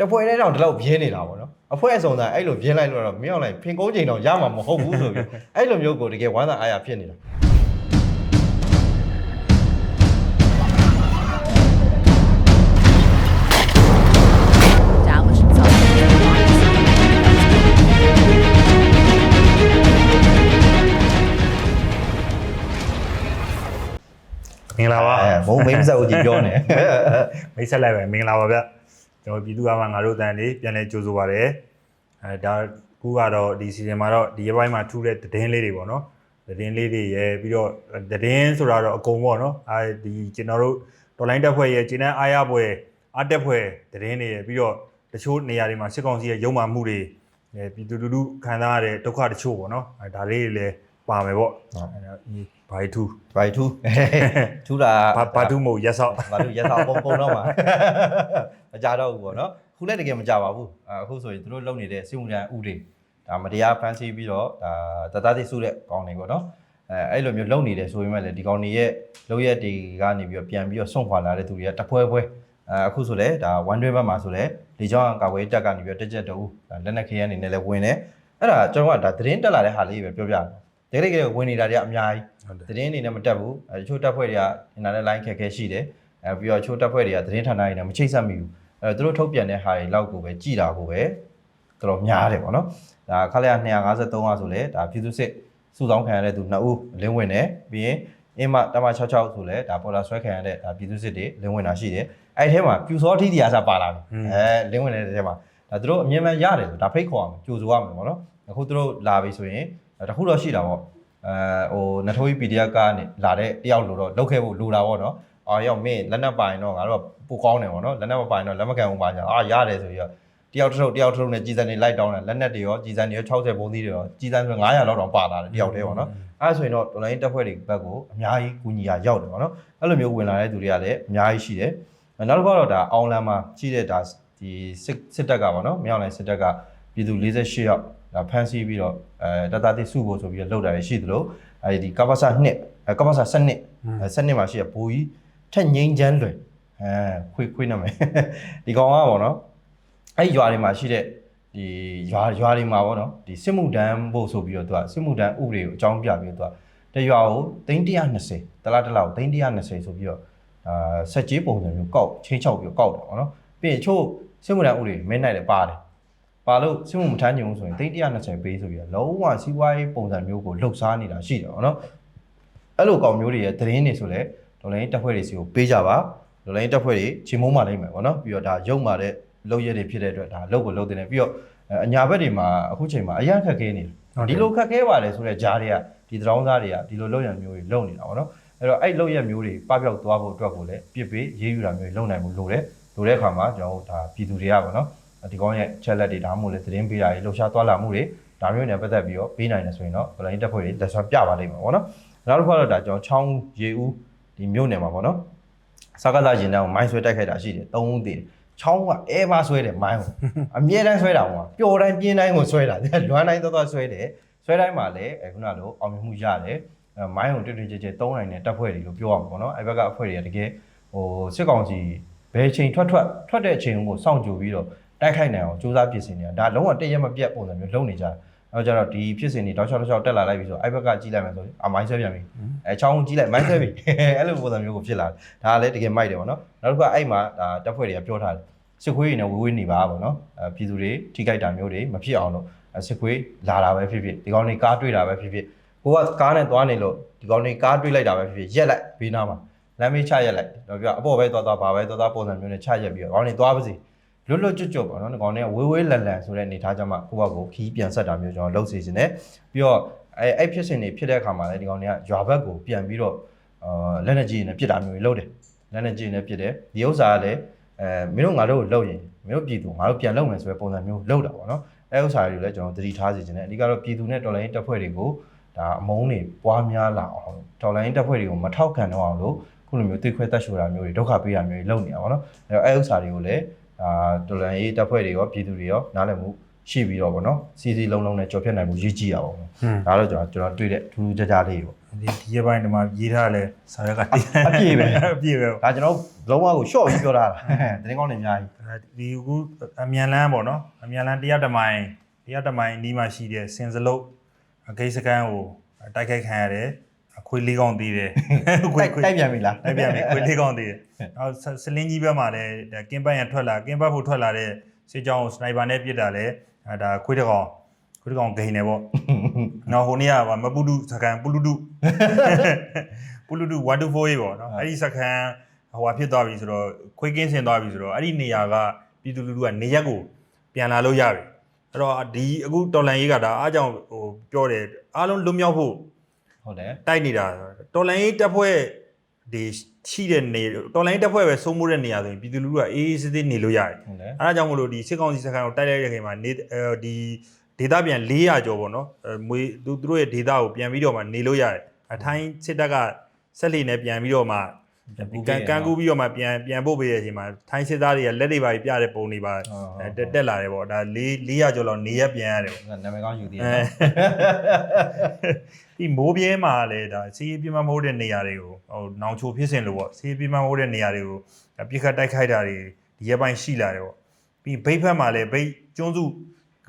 တပွဲနဲ့တောင်ဒီလောက်ပြင်းနေတာပေါ့နော်အဖွဲအစုံသားအဲ့လိုပြင်းလိုက်လို့တော့မင်းအောင်လိုက်ဖင်ကုန်းချိန်တော့ရမှာမဟုတ်ဘူးဆိုပြီးအဲ့လိုမျိုးကိုတကယ်ဝမ်းသာအားရဖြစ်နေတာ Dallas Sullivan. မင်္ဂလာပါအဲဘုံမိမ့်ဆက်ဦးကြီးပြောနေမိတ်ဆက်လိုက်ပဲမင်္ဂလာပါဗျ ကျွန်တော်ပြည်သူ့အမှငါတို့တန်လေးပြန်လဲကြိုးဆိုပါရယ်အဲဒါခုကတော့ဒီစီဇန်မှာတော့ဒီရက်ပိုင်းမှာထူးတဲ့သတင်းလေးတွေပေါ့နော်သတင်းလေးတွေရယ်ပြီးတော့သတင်းဆိုတာတော့အကုန်ပေါ့နော်အဲဒီကျွန်တော်တို့တော်လိုင်းတက်ဖွဲ့ရယ်ကျင်းတဲ့အားရပွဲအားတက်ဖွဲ့သတင်းတွေရယ်ပြီးတော့တချို့နေရာတွေမှာစစ်ကောင်စီရဲ့ရုံမှမှုတွေအဲပြည်သူလူထုခံစားရတဲ့ဒုက္ခတချို့ပေါ့နော်အဲဒါလေးတွေလည်းပါမယ်ပေါ့အဲဒါဒီ ဘာထူးဘိုင်ထူးထူးတာဘာဘာထူးမဟုတ်ရက်ဆောက်ငါတို့ရက်ဆောင်ပုံပုံတော့မှာမကြတော့ဘူးပေါ့နော်ခုလည်းတကယ်မကြပါဘူးအခုဆိုရင်သူတို့လုပ်နေတဲ့စစ်မှုထမ်းဥတွေဒါမတရားဖမ်းဆီးပြီးတော့ဒါတသားသိစုတဲ့ကောင်းနေပေါ့နော်အဲအဲ့လိုမျိုးလုပ်နေတယ်ဆိုပေမဲ့လည်းဒီကောင်းနေရဲ့လုပ်ရက်တွေကနေပြီးတော့ပြန်ပြီးတော့ဆုံးခွာလာတဲ့သူတွေကတပွဲပွဲအဲအခုဆိုလည်းဒါ1 2ဘက်မှာဆိုလည်းလေကြောင်းကာကွယ်တက်ကနေပြီးတော့တက်ချက်တူလက်နက်ခဲယမ်းအနေနဲ့လည်းဝင်တယ်အဲ့ဒါကျွန်တော်ကဒါသတင်းတက်လာတဲ့ဟာလေးပဲပြောပြတယ် တကယ်တကယ်ဝင်နေတာတွေကအများကြီးဟုတ်တယ်သတင်းအနေနဲ့မတက်ဘူးအဲတချို့တက်ဖွဲ့တွေကအင်တာနက်လိုင်းခက်ခဲရှိတယ်အဲပြီးတော့တချို့တက်ဖွဲ့တွေကသတင်းဌာနတွေနဲ့မချိတ်ဆက်မိဘူးအဲသူတို့ထုတ်ပြန်တဲ့ဟာတွေလောက်ကိုပဲကြည်တာကိုပဲတော်တော်များတယ်ပေါ့နော်ဒါခက်လက်253ဟာဆိုလဲဒါပြည်သူစစ်စုဆောင်းခံရတဲ့သူ2ဦးလင်းဝင်တယ်ပြီးရင်အင်းမတမ66ဆိုလဲဒါပေါ်လာဆွဲခံရတဲ့ဒါပြည်သူစစ်တွေလင်းဝင်တာရှိတယ်အဲ့ဒီထဲမှာပြူစောအထီးတရားစားပါလာတယ်အဲလင်းဝင်တဲ့ထဲမှာဒါသူတို့အမြင်မှန်ရတယ်ဆိုဒါဖိတ်ခေါ်အောင်ကြိုဆိုရမယ်ပေါ့နော်အခုသူတို့လာပြီဆိုရင် တခုတော့ရှိတာပေါ့အဲဟိုနထိုးကြီး PDF ကနေလာတဲ့တယောက်လို့တော့လောက်ခဲ့ဖို့လိုတာပေါ့နော်။အော်ရောက်မင်းလက်နက်ပိုင်တော့ငါတို့ကပိုကောင်းတယ်ပေါ့နော်။လက်နက်မပိုင်တော့လက်မကန်ဘူးပါညာ။အာရတယ်ဆိုပြီးတော့တယောက်တစ်ထုပ်တယောက်တစ်ထုပ်နဲ့ကြီးစံနေလိုက်တောင်းတယ်လက်နက်တွေရောကြီးစံတွေရော60ပုံသီးတွေရောကြီးစံဆို900လောက်တောင်ပါလာတယ်တယောက်တည်းပေါ့နော်။အဲဒါဆိုရင်တော့တော်လိုင်းတက်ဖွဲ့တွေဘက်ကိုအများကြီးကူညီရရောက်တယ်ပေါ့နော်။အဲ့လိုမျိုးဝင်လာတဲ့သူတွေကလည်းအများကြီးရှိတယ်။နောက်တစ်ခါတော့ဒါအောင်လန်မှာရှိတဲ့ဒါဒီစစ်စစ်တပ်ကပေါ့နော်။မြောက်လိုင်းစစ်တပ်ကပြည်သူ48ယောက် ဒါဖမ်းဆီးပြီးတော့အဲတတတိစုဖို့ဆိုပြီးတော့လောက်တာရှိသလိုအဲဒီကပ္ပစာ2အဲကပ္ပစာ7နှစ်အဲ7နှစ်မှာရှိရဘူကြီးထက်ငိမ့်ချမ်းလွယ်အဲခွေခွေးနာမယ်ဒီကောင်ကပေါ့နော်အဲ့ရွာတွေမှာရှိတဲ့ဒီရွာရွာတွေမှာပေါ့နော်ဒီစစ်မှုတန်းဖို့ဆိုပြီးတော့သူကစစ်မှုတန်းဥပဒေကိုအကြောင်းပြပြီးတော့သူကတရွာကို320တလားတလားကို320ဆိုပြီးတော့အာဆက်ကြီးပုံစံမျိုးကောက်ချင်းချောက်ပြီးတော့ကောက်တယ်ပေါ့နော်ပြီးရင်ချို့စစ်မှုတန်းဥပဒေမင်းနိုင်လည်းပါတယ် ပါလို့စစ်မှုမထမ်းကြုံဆိုရင်တိတ်120ပေးဆိုပြီးတော့လုံးဝစီးပွားရေးပုံစံမျိုးကိုလှုပ်ရှားနေတာရှိတယ်ပေါ့နော်အဲ့လိုကောင်မျိုးတွေရဲ့သတင်းတွေဆိုလဲဒေါ်လာရင်းတက်ဖွဲ့တွေစီကိုပေးကြပါဒေါ်လာရင်းတက်ဖွဲ့တွေချိန်မုံးမှလိမ့်မယ်ပေါ့နော်ပြီးတော့ဒါရုံမာတဲ့လုပ်ရက်တွေဖြစ်တဲ့အတွက်ဒါလုပ်ကိုလုပ်တင်တယ်ပြီးတော့အညာဘက်တွေမှာအခုချိန်မှာအရန်ခက်ခဲနေတယ်ဒီလိုခက်ခဲပါလေဆိုတဲ့ဂျားတွေကဒီသတောင်းသားတွေကဒီလိုလုပ်ရမျိုးတွေလုပ်နေတာပေါ့နော်အဲ့တော့အဲ့လုပ်ရက်မျိုးတွေပပျောက်သွားဖို့အတွက်ကိုလည်းပြစ်ပေးရေးယူတာမျိုးတွေလုပ်နိုင်မှုလိုတယ်လိုတဲ့အခါမှာကျွန်တော်တို့ဒါပြည်သူတွေကပေါ့နော် ဒီကောင်းရဲ့ chat လက်တွေဒါမှမဟုတ်လေသတင်းပေးတာတွေလှုပ်ရှားသွားလာမှုတွေဒါမျိုးနဲ့ပတ်သက်ပြီးတော့ပေးနိုင်တယ်ဆိုရင်တော့ online တက်ဖွဲ့တွေလက်ဆွဲပြပါလိမ့်မယ်ပေါ့နော်နောက်တစ်ခါတော့ဒါကျွန်တော်ချောင်းရေဦးဒီမြို့နယ်မှာပေါ့နော်စကားသားရင်တန်းကိုမိုင်းဆွဲတိုက်ခိုက်တာရှိတယ်၃ဦးတည်တယ်ချောင်းကအဲပါဆွဲတယ်မိုင်းကိုအမြဲတမ်းဆွဲတာဟိုပျော်တိုင်းပြင်းတိုင်းကိုဆွဲတာလွမ်းတိုင်းသွားသွားဆွဲတယ်ဆွဲတိုင်းမှာလည်းအခုနလိုအောင်မြင်မှုရတယ်အဲမိုင်းကိုတွေ့တွေ့ကြဲကြဲသုံးနိုင်တဲ့တက်ဖွဲ့တွေလို့ပြောရမှာပေါ့နော်အဲဘက်ကအဖွဲ့တွေကတကယ်ဟိုစစ်ကောင်စီဘယ်ချိန်ထွက်ထွက်ထွက်တဲ့အချိန်ကိုစောင့်ကြိုပြီးတော့ တိုက်ခိုက်နိုင်အောင်စူးစမ်းပြင်ဆင်နေတာဒါလုံးဝတည့်ရက်မပြတ်ပုံစံမျိုးလုပ်နေကြတယ်အဲတော့ကျတော့ဒီဖြစ်စဉ်တွေတောက်လျှောက်တောက်လျှောက်တက်လာလိုက်ပြီဆိုတော့အဲ့ဘက်ကကြီးလိုက်မယ်ဆိုရင်အမိုင်းဆွဲပြန်ပြီအဲချောင်းကြီးလိုက်မိုင်းဆွဲပြီအဲ့လိုပုံစံမျိုးကိုဖြစ်လာတယ်ဒါကလည်းတကယ်မိုက်တယ်ပေါ့နော်နောက်တစ်ခါအဲ့မှာဒါတက်ဖွဲ့တွေကပြောထားတယ်စစ်ခွေးတွေနဲ့ဝေးဝေးနေပါပေါ့နော်အဲပြည်သူတွေထိခိုက်တာမျိုးတွေမဖြစ်အောင်လို့အဲစစ်ခွေးလာတာပဲဖြစ်ဖြစ်ဒီကောင်တွေကားတွေ့တာပဲဖြစ်ဖြစ်ကိုကကားနဲ့သွားနေလို့ဒီကောင်တွေကားတွေ့လိုက်တာပဲဖြစ်ဖြစ်ရက်လိုက်ဘေးနားမှာလမ်းမေးချရက်လိုက်တော့ပြအပေါ်ပဲသွားသွားပါပဲသွားသွားပုံစံမျိုးနဲ့ချရက်ပြီးတော့ကောင်တွေသွားပါစေ လွတ်လွတ်ကျွတ်ကျွတ်ပေါ့နော်ဒီကောင်တွေကဝေးဝေးလန်လန်ဆိုတဲ့အနေထားကြမှာကိုယ့်ဘက်ကိုခီးပြန်ဆက်တာမျိုးကျွန်တော်လုပ်စီခြင်းနဲ့ပြီးတော့အဲအဲ့ဖြစ်စဉ်တွေဖြစ်တဲ့အခါမှာလည်းဒီကောင်တွေကရွာဘက်ကိုပြန်ပြီးတော့အာလက်နေကြီးနဲ့ပြစ်တာမျိုးတွေလုပ်တယ်လက်နေကြီးနဲ့ပြစ်တယ်ဒီဥစ္စာကလည်းအဲမင်းတို့ငါတို့ကိုလုပ်ရင်မင်းတို့ပြည်သူငါတို့ပြန်လုပ်မယ်ဆိုတဲ့ပုံစံမျိုးလုပ်တာပေါ့နော်အဲဥစ္စာတွေလည်းကျွန်တော်သတိထားစီခြင်းနဲ့အဓိကတော့ပြည်သူနဲ့တော်လိုင်းတပ်ဖွဲ့တွေကိုဒါအမုန်းတွေပွားများလာအောင်တော်လိုင်းတပ်ဖွဲ့တွေကိုမထောက်ခံတော့အောင်လို့ခုလိုမျိုးတိတ်ခွဲတက်ရှိုတာမျိုးတွေဒုက္ခပေးတာမျိုးတွေလုပ်နေတာပေါ့နော်အဲတော့အဲဥစ္စာတွေကိုလည်း အာတော်လန်ရေးတပ်ဖွဲ့တွေရောပြည်သူတွေရောနားလည်မှုရှိပြီးတော့ဗောနော်စီစီလုံးလုံးနဲ့ကြော်ဖြတ်နိုင်မှုရည်ကြည့်ရပါဘောဟွန်းဒါတော့ကျွန်တော်ကျွန်တော်တွေ့တဲ့ထူးထူးခြားခြားလေးပေါ့ဒီဒီရပိုင်းဒီမှာရေးထားလဲစာရွက်ကတည်းအပြည့်ပဲအပြည့်ပဲဒါကျွန်တော်လုံးဝကိုရှော့ပြီးပြောတာလားတင်းကောင်းနေအများကြီးဒီအခုအမြန်လန်းပေါ့နော်အမြန်လန်းတရားတမိုင်တရားတမိုင်အနီးမှာရှိတဲ့စင်စလုတ်အကိစ္စကန်းကိုတိုက်ခိုက်ခံရတယ်အ ခွေးလေးကောင်းသေးတယ်တိုက်တိုက်ပြန်ပြီလားတိုက်ပြန်ပြီခွေးလေးကောင်းသေးတယ်အော်စလင်းကြီးဘက်မှာလည်းကင်းပတ်ရန်ထွက်လာကင်းပတ်ဖို့ထွက်လာတဲ့စစ်ကြောင်းကိုစနိုက်ပါနဲ့ပစ်တာလဲအဲဒါခွေးတစ်ကောင်ခွေးတစ်ကောင်ဂိန်နေပေါ့နော်ဟိုနေ့ကမပူဒုစကန်ပူလူဒုပူလူဒု124ရေးပေါ့နော်အဲ့ဒီစကန်ဟိုဟာဖြစ်သွားပြီဆိုတော့ခွေးကင်းဆင်သွားပြီဆိုတော့အဲ့ဒီနေရာကပြည်သူလူထုကနေရက်ကိုပြန်လာလို့ရပြီအဲ့တော့ဒီအခုတော်လန်ရေးကဒါအားကြောင့်ဟိုပြောတယ်အားလုံးလွတ်မြောက်ဖို့ ဟုတ်တယ်တိုက်နေတာတော်လိုင်းရေးတပ်ဖွဲ့ဒီရှိတဲ့နေတော်လိုင်းရေးတပ်ဖွဲ့ပဲစိုးမိုးတဲ့နေရာဆိုရင်ပြည်သူလူထုကအေးအေးဆေးဆေးနေလို့ရတယ်ဟုတ်တယ်အဲဒါကြောင့်မလို့ဒီစစ်ကောင်စီစခန်းကိုတိုက်လိုက်တဲ့ချိန်မှာနေအဲဒီဒေတာပြန်400ကျော်ပေါ့နော်အဲမွေသူသူတို့ရဲ့ဒေတာကိုပြန်ပြီးတော့မှနေလို့ရတယ်အထိုင်းစစ်တပ်ကဆက်လီနဲ့ပြန်ပြီးတော့မှကန်ကန်ကူးပြီးတော့မှပြန်ပြန်ပို့ပေးတဲ့အချိန်မှာထိုင်းစစ်သားတွေကလက်တွေပါပြတဲ့ပုံတွေပါအဲတက်တက်လာတယ်ပေါ့ဒါ4 400ကျော်လောက်နေရပြန်ရတယ်ပေါ့နာမည်ကောင်းယူသေးတအဲယ် ဒီမိုးပြဲမှာလည်းဒါစီးပြမမဟုတ်တဲ့နေရာတွေကိုဟိုနောင်ချိုဖြစ်စဉ်လို့ပေါ့စီးပြမမဟုတ်တဲ့နေရာတွေကိုပြစ်ခတ်တိုက်ခိုက်တာတွေဒီရက်ပိုင်းရှိလာတယ်ပေါ့ပြီးဘိတ်ဖက်မှာလည်းဘိတ်ကျွန်းစု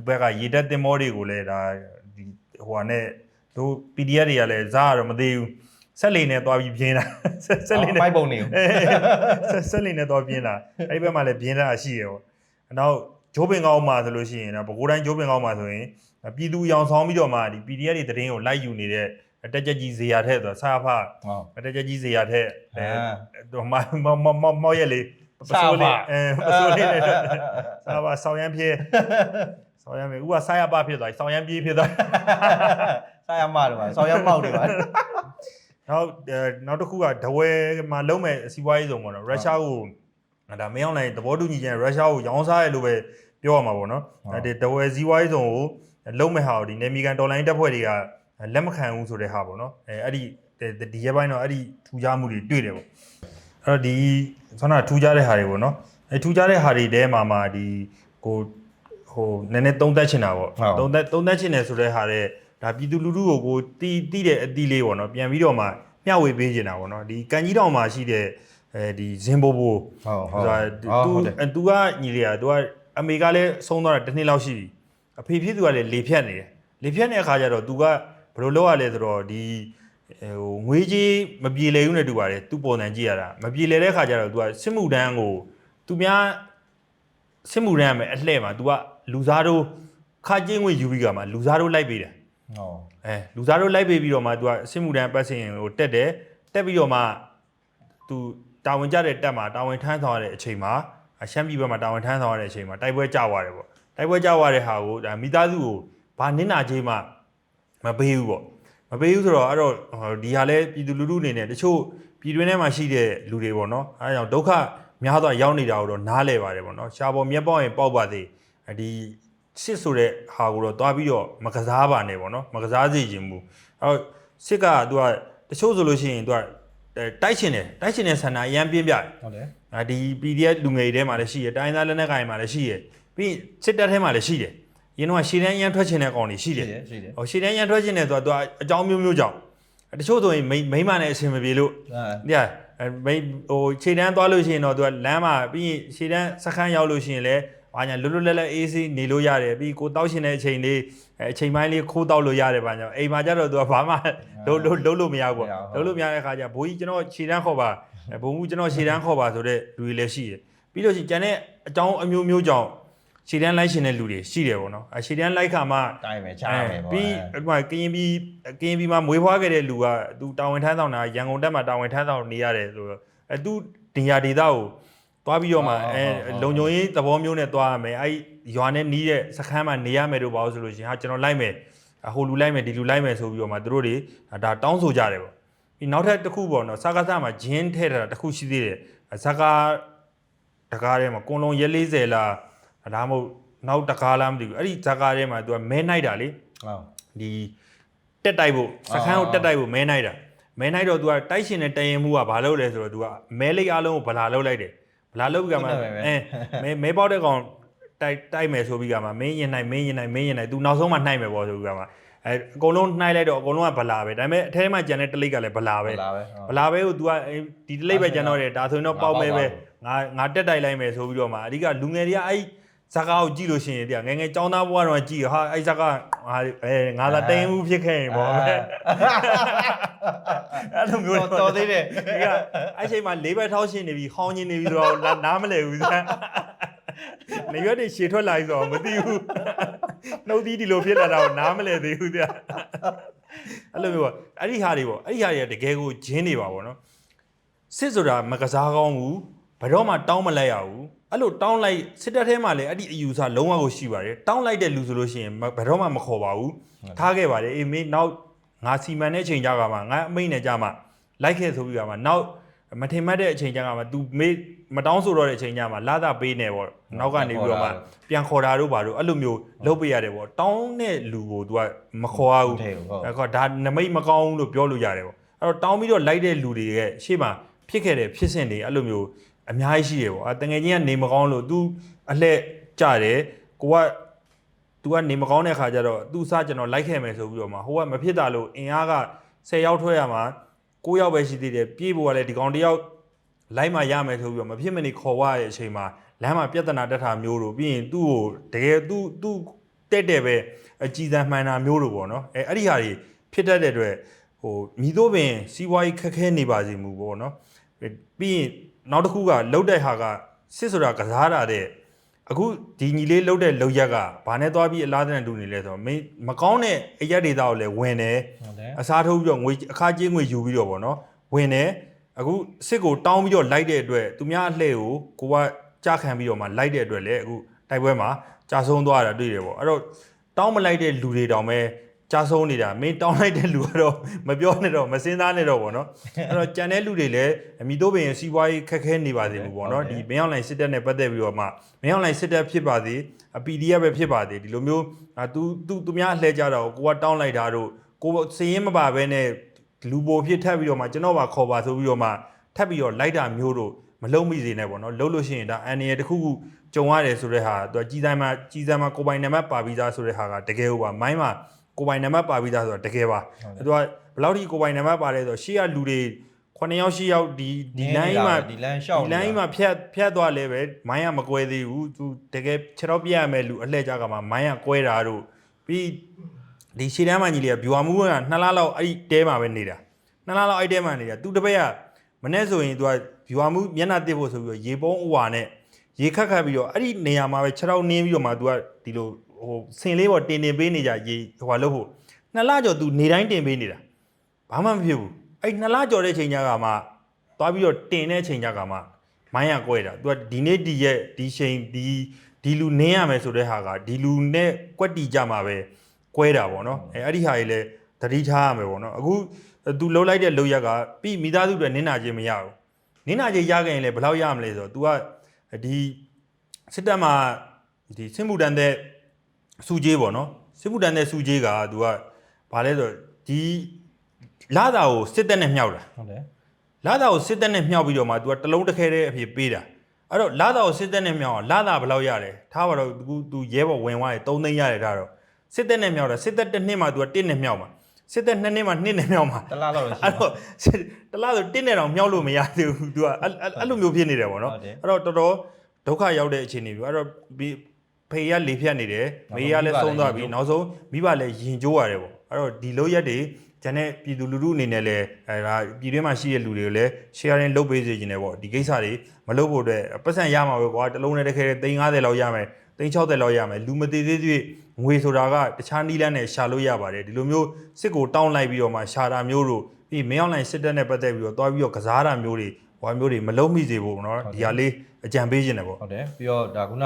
ဘက်ကရေတက်တင်မောတွေကိုလည်းဒါဒီဟိုဟာနဲ့တို့ PDF တွေကလည်းဇာတ်ကတော့မသေးဘူးဆက်လေနဲ့သွားပြီးပြင်းတာဆက်ဆက်လေနဲ့မိုက်ပုံနေကိုဆက်ဆက်လင်းနဲ့တော့ပြင်းတာအဲ့ဒီဘက်မှာလည်းပြင်းတာရှိရပေါ့။နောက်ဂျိုးပင်ကောင်းမှာဆိုလို့ရှိရင်တော့ဘကိုးတိုင်းဂျိုးပင်ကောင်းမှာဆိုရင် ပြည်သူရောင်ဆောင်ပြီးတော့မှဒီ PDF တွေတရင်ကိုလိုက်ယူနေတဲ့တက်ကြကြီးဇေယျထက်ဆိုဆာဖဟုတ်တက်ကြကြီးဇေယျထက်အာတော့မမမမမောက်ရက်လေးပစိုးလေးအဲပစိုးလေးနဲ့ဆာဖဆောင်းရမ်းပြေးဆောင်းရမ်းပြေးဥကဆာရပါဖြစ်သွားဆောင်းရမ်းပြေးဖြစ်သွားဆိုင်ရမတွေပါဆောင်းရမောက်တွေပါနောက်နောက်တစ်ခုကဒဝဲမှာလုံးမဲ့စီးပွားရေးစုံပေါ့နော်ရုရှားကိုဒါမင်းအောင်လိုင်းသဘောတူညီချက်ရုရှားကိုရောင်းစားရလို့ပဲပြောရမှာပေါ့နော်ဒီဒဝဲစီးပွားရေးစုံကို လုံးမဲ့ဟာကိုဒီနေမီကန်ဒေါ်လာတပ်ဖွဲ့တွေကလက်မခံဘူးဆိုတဲ့ဟာပေါ့နော်အဲအဲ့ဒီဒီရက်ပိုင်းတော့အဲ့ဒီထူးခြားမှုတွေတွေ့တယ်ပေါ့အဲ့တော့ဒီဆောနာထူးခြားတဲ့ဟာတွေပေါ့နော်အဲထူးခြားတဲ့ဟာတွေတဲမှာမှာဒီကိုဟိုနည်းနည်းသုံးသက်ချင်တာပေါ့သုံးသက်သုံးသက်ချင်တယ်ဆိုတဲ့ဟာတဲ့ဒါပြည်သူလူထုကိုကိုတီးတီးတဲ့အတီးလေးပေါ့နော်ပြန်ပြီးတော့မှမျှဝေပေးနေတာပေါ့နော်ဒီကန်ကြီးတောင်မှာရှိတဲ့အဲဒီဇင်ဘိုဘိုဟုတ်ဟုတ်ဆိုတာသူဟုတ်တယ်သူကညီလေးကသူကအမေကလည်းဆုံးသွားတာတစ်နှစ်လောက်ရှိပြီ အဖေဖြစ်သူကလည်းလေဖြတ်နေတယ်လေဖြတ်နေတဲ့အခါကျတော့သူကဘယ်လိုလုပ်ရလဲဆိုတော့ဒီဟိုငွေကြီးမပြေလည်ဘူးနဲ့တူပါတယ်သူပုံစံကြည့်ရတာမပြေလည်တဲ့အခါကျတော့သူကစစ်မှုတန်းကိုသူများစစ်မှုတန်းရမယ်အလှဲ့မှာ तू ကလူစားတို့ခါကျင်းငွေယူပြီးကမှလူစားတို့လိုက်ပေးတယ် ဟုတ် အဲလူသားတို့လိုက်ပေးပြီးတော့မှ तू ကစစ်မှုတန်းပတ်စင်ကိုတက်တယ်တက်ပြီးတော့မှ तू တာဝန်ကျတဲ့တက်မှာတာဝန်ထမ်းဆောင်ရတဲ့အချိန်မှာအရှမ်းပြည်ဘက်မှာတာဝန်ထမ်းဆောင်ရတဲ့အချိန်မှာတိုက်ပွဲကြွားတယ်ပေါ့ တိုက်ပွဲကြွားတဲ့ဟာကိုဒါမိသားစုကိုဘာနစ်နာကြေးမှမပေးဘူးပေါ့မပေးဘူးဆိုတော့အဲ့တော့ဟိုဒီဟာလဲပြည်သူလူထုအနေနဲ့တချို့ပြည်တွင်းထဲမှာရှိတဲ့လူတွေပေါ့နော်အဲဒါကြောင့်ဒုက္ခများစွာရောက်နေတာကိုတော့နားလဲပါတယ်ပေါ့နော်ရှားပေါ်မြက်ပေါက်ရင်ပေါက်ပါသေးဒီစစ်ဆိုတဲ့ဟာကိုတော့တွားပြီးတော့မကစားပါနဲ့ပေါ့နော်မကစားစေချင်ဘူးအဲတော့စစ်ကသူကတချို့ဆိုလို့ရှိရင်သူကတိုက်ချင်တယ်တိုက်ချင်တဲ့ဆန္ဒအရန်ပြင်းပြတယ်ဟုတ်တယ်အာဒီ PDF လူငယ်တွေထဲမှာလည်းရှိတယ်တိုင်းသားလက်နက်ကိုင်မှာလည်းရှိတယ် ပြီးရင်စစ်တပ်ထဲမှာလည်းရှိတယ်ရင်းတော့ရှေ့တန်းရန်ထွက်ချင်တဲ့ကောင်တွေရှိရှိတယ်တယ်ရှိတယ်ဟိုရှေ့တန်းရန်ထွက်ချင်တယ်ဆိုတာသူကအကြောင်းမျိုးမျိုးကြောင့်တချို့ဆိုရင်မိမိန်းမနဲ့အဆင်မပြေလို့အဲ။ညအဲမိဟိုခြေတန်းသွားလို့ရှိရင်တော့သူကလမ်းမှာပြီးရင်ခြေတန်းစခန်းရောက်လို့ရှိရင်လည်းဘာညာလွတ်လွတ်လပ်လပ်အေးဆေးနေလို့ရတယ်ပြီးကိုတောက်ရှင်တဲ့အချိန်လေးအဲအချိန်ပိုင်းလေးခိုးတောက်လို့ရတယ်ဘာညာအိမ်မှာကျတော့သူကဘာမှလုံးလုံးလုံးလို့မရဘူးပေါ့လုံးလို့မရတဲ့ခါကျဘိုးကြီးကျွန်တော်ခြေတန်းခေါ်ပါအဲဘုံဘူးကျွန်တော်ခြေတန်းခေါ်ပါဆိုတဲ့လူတွေလည်းရှိတယ်ပြီးလို့ရှိရင်ကျန်တဲ့အကြောင်းအမျိုးမျိုးကြောင့် ခြေတန်းလိုက်ရှင်တဲ့လူတွေရှိတယ်ပေါ့နော်အဲခြေတန်းလိုက်ခါမှတိုင်းမယ်ချားမယ်ပေါ့ပြီးဥပမာကရင်ပြည်ကရင်ပြည်မှာမွေးဖွားခဲ့တဲ့လူကသူတာဝန်ထမ်းဆောင်တာရန်ကုန်တက်မှာတာဝန်ထမ်းဆောင်နေရတယ်ဆိုတော့အဲသူဒင်ယာဒေတာကိုသွားပြီးတော့မှအဲလုံခြုံရေးသဘောမျိုးနဲ့သွားရမယ်အဲရွာနဲ့နီးတဲ့စခန်းမှာနေရမယ်တို့ပါလို့ဆိုလို့ရှိရင်ဟာကျွန်တော်လိုက်မယ်ဟိုလူလိုက်မယ်ဒီလူလိုက်မယ်ဆိုပြီးတော့မှသူတို့တွေဒါတောင်းဆိုကြတယ်ပေါ့ပြီးနောက်ထပ်တစ်ခုပေါ့နော်စကားစမှာဂျင်းထဲထားတာတစ်ခုရှိသေးတယ်စကားတကားထဲမှာကွန်လုံးရဲ40လား ဒါမှမဟုတ်နောက်တကားလားမသိဘူးအဲ့ဒီဇာကာထဲမှာသူကမဲနိုင်တာလေဟုတ်ဒီတက်တိုက်ဖို့စခန်းကိုတက်တိုက်ဖို့မဲနိုင်တာမဲနိုင်တော့သူကတိုက်ရှင်တဲ့တရင်မှုကဘာလုပ်လဲဆိုတော့သူကမဲလေးအလုံးကိုဗလာလုပ်လိုက်တယ်ဗလာလုပ်ပြီးကမှအဲမဲမဲပေါက်တဲ့ကောင်တိုက်တိုက်မယ်ဆိုပြီးကမှမင်းရင်နိုင်မင်းရင်နိုင်မင်းရင်နိုင်သူနောက်ဆုံးမှနိုင်မယ်ပေါ့ဆိုပြီးကမှအဲအကုန်လုံးနှိုက်လိုက်တော့အကုန်လုံးကဗလာပဲဒါပေမဲ့အထဲမှာကျန်တဲ့တလိပ်ကလည်းဗလာပဲဗလာပဲကို तू ကဒီတလိပ်ပဲကျန်တော့တယ်ဒါဆိုရင်တော့ပေါက်မဲပဲငါငါတက်တိုက်လိုက်မယ်ဆိုပြီးတော့မှအဓိကလူငယ်တွေကအဲ့ ဇာကာကိုကြည့်လို့ရှိရင်တရားငယ်ငယ်ចောင်းသားဘွားတော့ကြည့်ဟာအဲ့ဇာကာငါအဲငါလာတိန်မှုဖြစ်ခဲ့ရင်ပေါ့အဲ့လိုမျိုးတော်တော်သေးတယ်ဒီကအဲ့ချိန်မှာလေးဘက်ထောက်ရှင်နေပြီဟောင်းနေနေပြီဆိုတော့လာနားမလဲဘူးစမ်းနေရွက်တွေရှည်ထွက်လာပြီဆိုတော့မသိဘူးနှုတ်သီးဒီလိုဖြစ်လာတာကိုနားမလဲသေးဘူးတရားအဲ့လိုမျိုးပေါ့အဲ့ဒီဟာတွေပေါ့အဲ့ဒီဟာတွေကတကယ်ကိုဂျင်းနေပါပေါ့နော်စစ်ဆိုတာမကစားကောင်းဘူးဘယ်တော့မှတောင်းမလိုက်ရဘူး အဲ့လိုတောင်းလိုက်စစ်တပ်ထဲမှာလည်းအဲ့ဒီအယူဆလုံးဝကိုရှိပါတယ်တောင်းလိုက်တဲ့လူဆိုလို့ရှိရင်မဘယ်တော့မှမခေါ်ပါဘူးထားခဲ့ပါတယ်အေးမင်းနောက်ငါစီမံတဲ့အချိန်ကြာကမှငါအမိတ်နဲ့ကြာမှလိုက်ခဲ့ဆိုပြီးကမှနောက်မထင်မှတ်တဲ့အချိန်ကြာကမှ तू မေးမတောင်းဆိုတော့တဲ့အချိန်ကြာမှလာတာပေးနေပေါ့နောက်ကနေပြီးတော့မှပြန်ခေါ်တာတို့ဘာတို့အဲ့လိုမျိုးလုပ်ပေးရတယ်ပေါ့တောင်းတဲ့လူကို तू ကမခေါ်ရဘူးထဲဟုတ်အဲ့တော့ဒါနမိတ်မကောင်းဘူးလို့ပြောလို့ရတယ်ပေါ့အဲ့တော့တောင်းပြီးတော့လိုက်တဲ့လူတွေရဲ့ရှေ့မှာဖြစ်ခဲ့တဲ့ဖြစ်စဉ်တွေအဲ့လိုမျိုး အများကြီးရှိတယ်ပေါ့အဲတငယ်ချင်းကနေမကောင်းလို့ तू အလှည့်ကြတယ်ကိုက तू ကနေမကောင်းတဲ့ခါကျတော့ तू စကျွန်တော်လိုက်ခဲ့မယ်ဆိုပြီးတော့မှဟိုကမဖြစ်တာလို့အင်အားက10ယောက်ထွက်ရမှာ9ယောက်ပဲရှိသေးတယ်ပြေးဖို့ကလည်းဒီကောင်တစ်ယောက်လိုက်မှရမယ်ဆိုပြီးတော့မဖြစ်မနေခေါ်ရတဲ့အချိန်မှာလမ်းမှာပြဿနာတက်တာမျိုးတို့ပြီးရင်သူ့ကိုတကယ်သူ့သူ့တက်တယ်ပဲအကြည်စံမှန်တာမျိုးတို့ပေါ့နော်အဲအဲ့ဒီဟာတွေဖြစ်တတ်တဲ့အတွက်ဟိုမြည်တော့ပင်စီးပွားရေးခက်ခဲနေပါစေမူပေါ့နော်အဲပြီးရင် နောက်တစ်ခုကလှုပ်တဲ့ဟာကစစ်ဆိုတာကစားတာတဲ့အခုဒီညီလေးလှုပ်တဲ့လှုပ်ရက်ကဘာနဲ့သွားပြီးအလားတန်တူနေလဲဆိုတော့မင်းမကောင်းတဲ့အရက်ဒေတာကိုလည်းဝင်တယ်ဟုတ်တယ်အစားထိုးပြီးတော့ငွေအခါချင်းငွေယူပြီးတော့ဗောနော်ဝင်တယ်အခုစစ်ကိုတောင်းပြီးတော့လိုက်တဲ့အတွက်သူများအလှဲ့ကိုကိုကကြားခံပြီးတော့မှလိုက်တဲ့အတွက်လည်းအခုတိုက်ပွဲမှာကြာဆုံးသွားတာတွေ့တယ်ဗောအဲ့တော့တောင်းမလိုက်တဲ့လူတွေတောင်ပဲ ကြာဆုံးနေတာမင်းတောင်းလိုက်တဲ့လူကတော့မပြောနဲ့တော့မစင်းသားနဲ့တော့ဗောနော်အဲ့တော့ကြံတဲ့လူတွေလည်းအမိတို့ပင်စီးပွားရေးခက်ခဲနေပါစေဘူးဗောနော်ဒီမင်းအောင်လိုင်းစစ်တပ်နဲ့ပတ်သက်ပြီးတော့မှမင်းအောင်လိုင်းစစ်တပ်ဖြစ်ပါစေအ PDF ပဲဖြစ်ပါစေဒီလိုမျိုးအာ तू तू သူများအလှဲကြတော့ကိုကတောင်းလိုက်တာတို့ကိုစည်ရင်မပါဘဲနဲ့လူပိုဖြစ်ထပ်ပြီးတော့မှကျွန်တော်ပါခေါ်ပါဆိုပြီးတော့မှထပ်ပြီးတော့လိုက်တာမျိုးတို့မလုံးမိစေနဲ့ပေါ့နော်လုံးလို့ရှိရင်ဒါအန်ရယ်တစ်ခုခုကြုံရတယ်ဆိုတဲ့ဟာသူကြီးဆိုင်မှာကြီးဆိုင်မှာကိုပိုင်နံပါတ်ပါပြီးသားဆိုတဲ့ဟာကတကယ်ဟုတ်ပါမိုင်းမှာ ကိုပိုင်နံပါတ်ပါပြီးသားဆိုတာတကယ်ပါသူကဘယ်လောက်ထိကိုပိုင်နံပါတ်ပါလဲဆိုတော့ရှေ့ကလူတွေ9ယောက်10ယောက်ဒီဒီလိုင်းမှာဒီလမ်းလျှောက်ဒီလိုင်းမှာဖြတ်ဖြတ်သွားလဲပဲမိုင်းကမကွဲသေးဘူးသူတကယ်ခြေတော့ပြရမယ်လူအလှည့်ကြကမှမိုင်းကကွဲတာတို့ပြီးဒီရှေ့တန်းမှာညီလေးကဗျူဟာမူးကနှစ်လလောက်အဲ့ဒီတဲမှာပဲနေတာနှစ်လလောက်အဲ့တဲမှာနေတာသူတပည့်ကမနေ့ဆိုရင်သူကဗျူဟာမူးမျက်နှာတစ်ဖို့ဆိုပြီးတော့ရေပုံးဥဝါနဲ့ရေခတ်ခတ်ပြီးတော့အဲ့ဒီနေရာမှာပဲခြေထောက်နင်းပြီးတော့မှသူကဒီလို ဟိုဆင်လေးပေါ်တင်တင်ပေးနေကြရေဟိုဟာလို့ဖို့နှစ်လကျော်သူနေတိုင်းတင်ပေးနေတာဘာမှမဖြစ်ဘူးအဲ့နှစ်လကျော်တဲ့ချိန်ကြကမှသွားပြီးတော့တင်တဲ့ချိန်ကြကမှမိုင်းရကွဲတာသူကဒီနေ့ဒီရက်ဒီချိန်ဒီဒီလူနင်းရမယ်ဆိုတဲ့ဟာကဒီလူနဲ့ကွက်တီကြမှာပဲကွဲတာပေါ့နော်အဲအဲ့ဒီဟာကြီးလဲသတိထားရမယ်ပေါ့နော်အခုသူလှုပ်လိုက်တဲ့လှုပ်ရက်ကပြီးမိသားစုတွေနင်းနာခြင်းမရဘူးနင်းနာခြင်းရခဲ့ရင်လည်းဘယ်လောက်ရမလဲဆိုတော့ तू ကဒီစစ်တပ်မှာဒီစစ်မှုတန်းတဲ့ စူကြီးပေါ့နော်စစ်မှုတန်းတဲ့စူကြီးက तू ကဘာလဲဆိုတော့ဒီလာတာကိုစစ်တပ်နဲ့မြှောက်တာ ဟုတ်တယ် လာတာကိုစစ်တပ်နဲ့မြှောက်ပြီးတော့မှ तू ကတလုံးတစ်ခဲတည်းအဖြစ်ပေးတာအဲ့တော့လာတာကိုစစ်တပ်နဲ့မြှောက်အောင်လာတာဘယ်လောက်ရတယ်ထားပါတော့ तू तू ရဲဘော်ဝင်သွားရင်3သိန်းရတယ်ဒါတော့စစ်တပ်နဲ့မြှောက်တာစစ်တပ်တစ်နှစ်မှ तू က1နဲ့မြှောက်မှာစစ်တပ်2နှစ်မှ2နဲ့မြှောက်မှာ တလားလောက်တော့ရှိ အဲ့တော့စစ်တလားဆို1နဲ့တော့မြှောက်လို့မရသေးဘူး तू ကအဲ့အဲ့အဲ့လိုမျိုးဖြစ်နေတယ်ပေါ့နော် ဟုတ်တယ် အဲ့တော့တော်တော်ဒုက္ခရောက်တဲ့အခြေအနေပြီအဲ့တော့ဒီ ဖေးရလေဖြတ်နေတယ်မေးရလည်းသုံးသွားပြီနောက်ဆုံးမိဘလည်းယင်ကြိုးရတယ်ပေါ့အဲ့တော့ဒီလိုရက်တွေကျန်တဲ့ပြည်သူလူထုအနေနဲ့လည်းအဲဒါပြည်တွင်းမှာရှိတဲ့လူတွေကိုလည်း sharing လုပ်ပေးစေချင်တယ်ပေါ့ဒီကိစ္စတွေမလုပ်ဖို့အတွက်ပတ်စံရမှာပဲကွာတစ်လုံးနဲ့တစ်ခဲ350လောက်ရမယ်360လောက်ရမယ်လူမသေးသေးသေးငွေဆိုတာကတခြားနီးလန်းနဲ့ရှာလို့ရပါတယ်ဒီလိုမျိုးစစ်ကိုတောင်းလိုက်ပြီးတော့မှရှာတာမျိုးတို့ပြီးမင်းအောင်လိုင်းစစ်တပ်နဲ့ပတ်သက်ပြီးတော့တွားပြီးတော့ကစားတာမျိုးတွေဟိုမျိုးတွေမလုံးမိစေဖို့เนาะဒီဟာလေးအကြံပေးခြင်းတယ်ပေါ့ ဟုတ်တယ်ပြီးတော့ဒါခုန